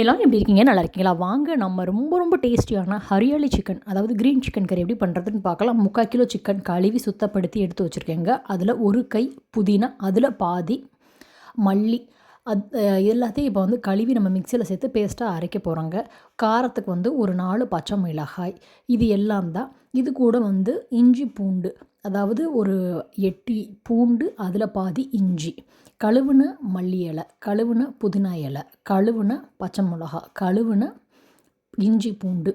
எல்லோரும் எப்படி இருக்கீங்க? நல்லா இருக்கீங்களா? வாங்க நம்ம ரொம்ப ரொம்ப டேஸ்டியான ஹரியாலி சிக்கன் அதாவது க்ரீன் சிக்கன் கறி எப்படி பண்ணுறதுன்னு பார்க்கலாம். முக்கால் கிலோ சிக்கன் கழுவி சுத்தப்படுத்தி எடுத்து வச்சுருக்கேங்க. அதில் ஒரு கை புதினா அதில் பாதி மல்லி அது எல்லாத்தையும் இப்போ வந்து கழுவி நம்ம மிக்சியில் சேர்த்து பேஸ்ட்டாக அரைக்க போகிறோங்க காரத்துக்கு வந்து ஒரு நாலு பச்சை மிளகாய் இது எல்லாம் தான். இது கூட வந்து இஞ்சி பூண்டு அதாவது ஒரு எட்டி பூண்டு அதில் பாதி இஞ்சி. கழுவுன மல்லி இலை கழுவுன புதினா இலை கழுவுன பச்சை மிளகா கழுவுன இஞ்சி பூண்டு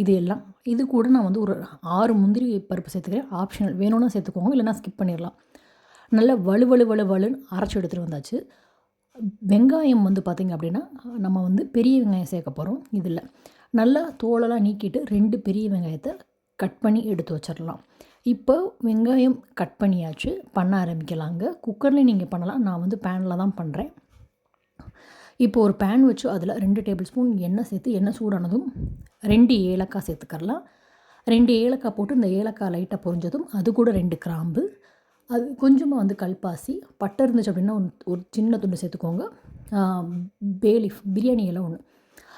இது எல்லாம். இது கூட நான் வந்து ஒரு ஆறு முந்திரி பருப்பு சேர்த்துக்கிறேன். ஆப்ஷனல் வேணும்னா சேர்த்துக்கோங்க இல்லைனா ஸ்கிப் பண்ணிடலாம். நல்லா வலு வலு வலு வலுன்னு அரைச்சி எடுத்துகிட்டு வந்தாச்சு. வெங்காயம் வந்து பார்த்திங்க அப்படின்னா நம்ம வந்து பெரிய வெங்காயம் சேர்க்க போகிறோம் இதில் நல்லா தோலெல்லாம் நீக்கிட்டு ரெண்டு பெரிய வெங்காயத்தை கட் பண்ணி எடுத்து வச்சிடலாம். இப்போ வெங்காயம் கட் பண்ணியாச்சு பண்ண ஆரம்பிக்கலாங்க. குக்கரில் நீங்கள் பண்ணலாம். நான் வந்து பேனில் தான் பண்ணுறேன் இப்போ ஒரு பேன் வச்சு அதில் ரெண்டு டேபிள் ஸ்பூன் எண்ணெய் சேர்த்து எண்ணெய் சூடானதும் ரெண்டு ஏலக்காய் சேர்த்துக்கரலாம் ரெண்டு ஏலக்காய் போட்டு இந்த ஏலக்காய் லைட்டாக பொரிஞ்சதும் அது கூட ரெண்டு கிராம்பு. அது கொஞ்சமாக வந்து கல்பாசி பட்டை இருந்துச்சு அப்படின்னா ஒரு சின்ன துண்டு சேர்த்துக்கோங்க. பேலிஃப் பிரியாணி எல்லாம் ஒன்று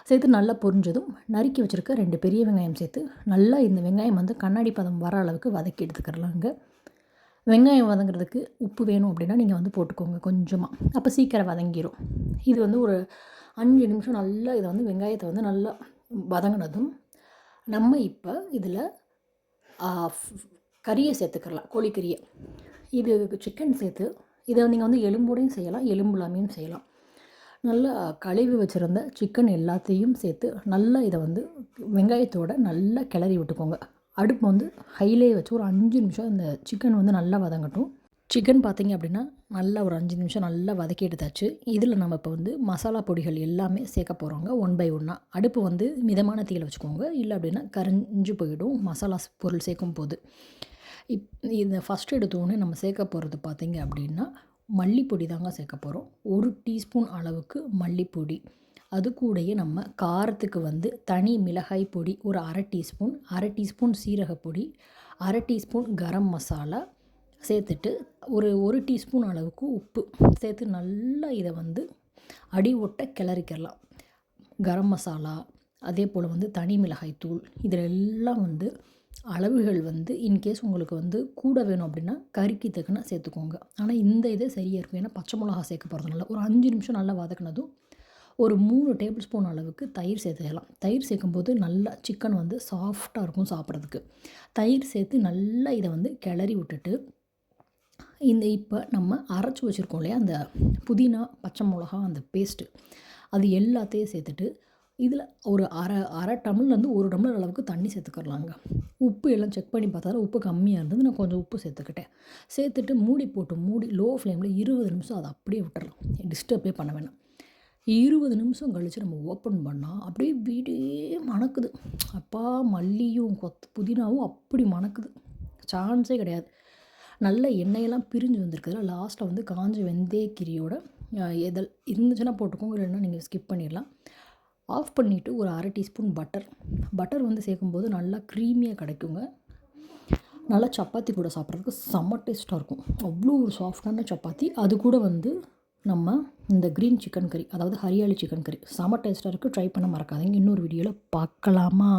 சேர்த்து நல்லா பொரிஞ்சதும் நறுக்கி வச்சுருக்க ரெண்டு பெரிய வெங்காயம் சேர்த்து நல்லா இந்த வெங்காயம் வந்து கண்ணாடி பதம் வர அளவுக்கு வதக்கி எடுத்துக்கிறலாங்க. வெங்காயம் வதங்குறதுக்கு உப்பு வேணும் அப்படின்னா நீங்கள் வந்து போட்டுக்கோங்க கொஞ்சமாக அப்போ சீக்கிரம் வதங்கிடும் இது வந்து ஒரு அஞ்சு நிமிஷம் நல்லா இதை வந்து வெங்காயத்தை வந்து நல்லா வதங்கினதும் நம்ம இப்போ இதில் கறியை சேர்த்துக்கலாம் கோழிக்கறியை. இது சிக்கன் சேர்த்து இதை நீங்கள் வந்து எலும்போடையும் செய்யலாம் எலும்புலாமையும் செய்யலாம். நல்லா கழுவி வச்சுருந்த சிக்கன் எல்லாத்தையும் சேர்த்து நல்லா இதை வந்து வெங்காயத்தோடு நல்லா கிளறி விட்டுக்கோங்க. அடுப்பு வந்து ஹைலே வச்சு ஒரு அஞ்சு நிமிஷம் இந்த சிக்கன் வந்து நல்லா வதங்கட்டும். சிக்கன் பார்த்திங்க அப்படின்னா நல்லா ஒரு அஞ்சு நிமிஷம் நல்லா வதக்கி எடுத்தாச்சு. இதில் நம்ம இப்போ வந்து மசாலா பொடிகள் எல்லாமே சேர்க்க போகிறோங்க ஒன் பை ஒன்னாக அடுப்பு வந்து மிதமான தீயில் வச்சுக்கோங்க. இல்லை அப்படின்னா கரைஞ்சு போயிடும் மசாலா பொருள் சேர்க்கும் போது. இப் இந்த ஃபஸ்ட் எடுத்தோடனே நம்ம சேர்க்க போகிறது பார்த்திங்க அப்படின்னா மல்லிப்பொடி தாங்க சேர்க்க போகிறோம் ஒரு டீஸ்பூன் அளவுக்கு மல்லிப்பொடி. அது கூடயே நம்ம காரத்துக்கு வந்து தனி மிளகாய் பொடி ஒரு அரை டீஸ்பூன் அரை டீஸ்பூன் சீரகப்பொடி அரை டீஸ்பூன் கரம் மசாலா சேர்த்துட்டு ஒரு ஒரு டீஸ்பூன் அளவுக்கு உப்பு சேர்த்து நல்லா இதை வந்து அடி ஒட்ட கிளறிக்கலாம் கரம் மசாலா அதே போல் வந்து தனி மிளகாய் தூள் இதில் எல்லாம் வந்து அளவுகள் வந்து இன்கேஸ் உங்களுக்கு வந்து கூட வேணும் அப்படின்னா கறிக்கு தக்குன்னு சேர்த்துக்கோங்க. ஆனால் இந்த இதே சரியாக இருக்கும். ஏன்னா பச்சை மிளகா சேர்க்க போகிறதுனால ஒரு அஞ்சு நிமிஷம் நல்லா வதக்கினதும் ஒரு மூணு டேபிள் ஸ்பூன் அளவுக்கு தயிர் சேர்த்துக்கலாம். தயிர் சேர்க்கும்போது நல்லா சிக்கன் வந்து சாஃப்டாக இருக்கும் சாப்பிட்றதுக்கு. தயிர் சேர்த்து நல்லா இதை வந்து கிளறி விட்டுட்டு இந்த இப்போ நம்ம அரைச்சி வச்சுருக்கோம் இல்லையா? அந்த புதினா பச்சை மிளகா அந்த பேஸ்ட்டு அது எல்லாத்தையும் சேர்த்துட்டு இதில் ஒரு அரை அரை டம்ளர்லேருந்து ஒரு டம்ளர் அளவுக்கு தண்ணி சேர்த்துக்கிறலாங்க. உப்பு எல்லாம் செக் பண்ணி பார்த்தா உப்பு கம்மியாக இருந்தது நான் கொஞ்சம் உப்பு சேர்த்துக்கிட்டேன். சேர்த்துட்டு மூடி போட்டு மூடி லோ ஃப்ளேமில் இருபது நிமிஷம் அதை அப்படியே விட்டுறலாம். டிஸ்டர்பே பண்ண வேணாம். இருபது நிமிஷம் கழித்து நம்ம ஓப்பன் பண்ணால் அப்படியே வீடே மணக்குது. அப்பா மல்லியும் கொத்து புதினாவும் அப்படி மணக்குது. சான்ஸே கிடையாது. நல்ல எண்ணெயெல்லாம் பிரிஞ்சு வந்திருக்குதுல லாஸ்ட்டில் வந்து காஞ்ச வெந்தயக்கிரியோட எதல் இருந்துச்சுன்னா போட்டுக்கோங்க இல்லைன்னா நீங்கள் ஸ்கிப் பண்ணிடலாம். ஆஃப் பண்ணிவிட்டு ஒரு அரை டீஸ்பூன் பட்டர். பட்டர் வந்து சேர்க்கும்போது நல்லா க்ரீமியாக கிடைக்குங்க. நல்லா சப்பாத்தி கூட சாப்பிட்றதுக்கு செம்ம டேஸ்ட்டாக இருக்கும். அவ்வளோ ஒரு சாஃப்டான சப்பாத்தி. அது கூட வந்து நம்ம இந்த க்ரீன் சிக்கன் கறி அதாவது ஹரியாலி சிக்கன் கறி செம்ம டேஸ்ட்டாக இருக்குது ட்ரை பண்ண மறக்காதீங்க. இன்னொரு வீடியோவில் பார்க்கலாமா